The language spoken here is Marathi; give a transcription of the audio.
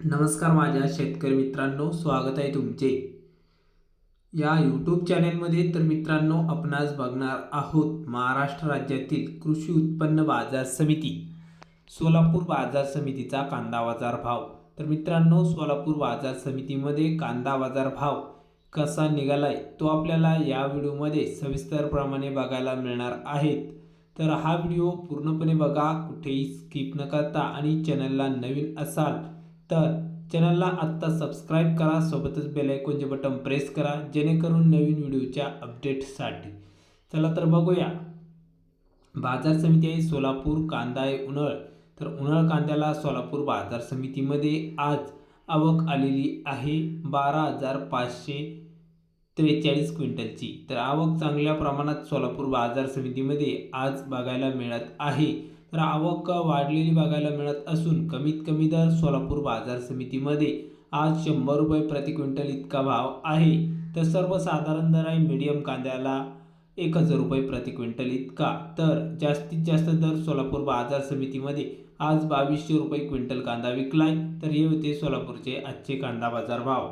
नमस्कार माझ्या शेतकरी मित्रांनो स्वागत आहे तुमचे. या यूट्यूब चॅनेलमध्ये तर मित्रांनो आपणास बघणार आहोत महाराष्ट्र राज्यातील कृषी उत्पन्न बाजार समिती सोलापूर बाजार समितीचा कांदा बाजार भाव. तर मित्रांनो सोलापूर बाजार समितीमध्ये कांदा बाजार भाव कसा निघालाय तो आपल्याला या व्हिडिओमध्ये सविस्तरप्रमाणे बघायला मिळणार आहेत. तर हा व्हिडिओ पूर्णपणे बघा कुठेही स्किप न करता आणि चॅनलला नवीन असाल तर चॅनलला आत्ता सबस्क्राईब करा सोबतच बेलायकॉनचे बटन प्रेस करा जेणेकरून नवीन व्हिडिओच्या अपडेटसाठी चला तर बघूया. बाजार समिती आहे सोलापूर कांदा आहे उन्हाळ. तर उन्हाळ कांद्याला सोलापूर बाजार समितीमध्ये आज आवक आलेली आहे बारा हजार पाचशे त्रेचाळीस क्विंटलची. तर आवक चांगल्या प्रमाणात सोलापूर बाजार समितीमध्ये आज बघायला मिळत आहे. तर आवक वाढलेली बघायला मिळत असून कमीत कमी दर सोलापूर बाजार समितीमध्ये आज शंभर रुपये प्रति क्विंटल इतका भाव आहे. तर सर्वसाधारण दर आहे मीडियम कांद्याला एक हजार रुपये प्रति क्विंटल इतका. तर जास्तीत जास्त दर सोलापूर बाजार समितीमध्ये आज बावीसशे रुपये क्विंटल कांदा विकलाय. तर हे होते सोलापूरचे आजचे कांदा बाजार भाव.